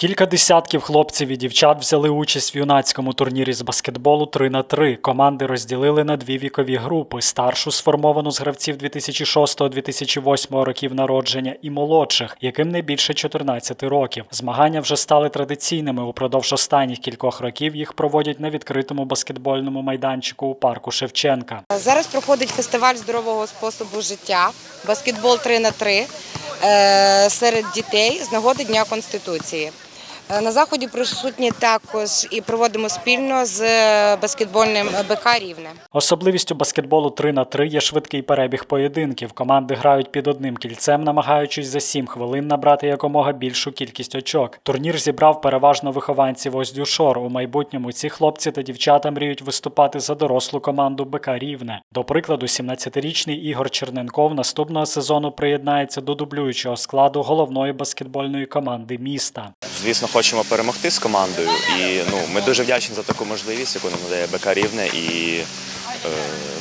Кілька десятків хлопців і дівчат взяли участь в юнацькому турнірі з баскетболу 3 на 3 Команди розділили на дві вікові групи: старшу сформовану з гравців 2006-2008 років народження і молодших, яким не більше 14 років. Змагання вже стали традиційними. Упродовж останніх кількох років їх проводять на відкритому баскетбольному майданчику у парку Шевченка. Зараз проходить фестиваль здорового способу життя, баскетбол 3 на 3 е, серед дітей з нагоди Дня Конституції. Е, На заході присутні також і проводимо спільно з баскетбольним БК Рівне. Особливістю баскетболу 3 на 3 є швидкий перебіг поєдинків. Команди грають під одним кільцем, намагаючись за 7 хвилин набрати якомога більшу кількість очок. Турнір зібрав переважно вихованців Оздюшор. У майбутньому ці хлопці та дівчата мріють виступати за дорослу команду БК Рівне. До прикладу, 17-річний Ігор Черненков наступного сезону приєднається до дублюючого складу головної баскетбольної команди міста. Звісно, хочемо перемогти з командою, і ну ми дуже вдячні за таку можливість, яку нам надає БК Рівне і е,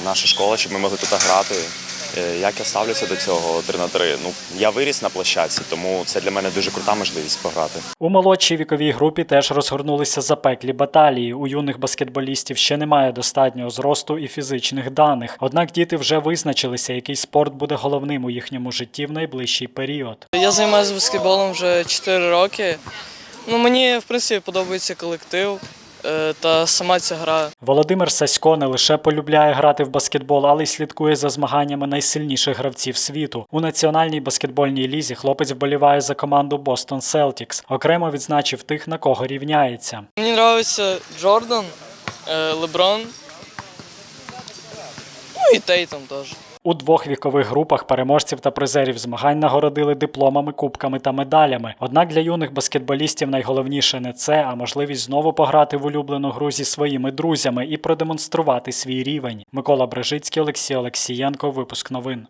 наша школа, щоб ми могли тут грати. Е, як я ставлюся до цього 3 на 3? Ну я виріс на площадці, тому це для мене дуже крута можливість пограти. У молодшій віковій групі теж розгорнулися запеклі баталії. У юних баскетболістів ще немає достатнього зросту і фізичних даних. Однак діти вже визначилися, який спорт буде головним у їхньому житті в найближчий період. Я займаюся баскетболом вже 4 роки. Ну, мені, в принципі, подобається колектив та сама ця гра. Володимир Сасько не лише полюбляє грати в баскетбол, але й слідкує за змаганнями найсильніших гравців світу. У національній баскетбольній лізі хлопець вболіває за команду Бостон Селтікс. Окремо відзначив тих, на кого рівняється. Мені подобається Джордан, е, Леброн, ну і Тейтом теж. У двох вікових групах переможців та призерів змагань нагородили дипломами, кубками та медалями. Однак для юних баскетболістів найголовніше не це, а можливість знову пограти в улюблену гру зі своїми друзями і продемонструвати свій рівень. Микола Брежицький, Олексій Олексієнко. Випуск новин.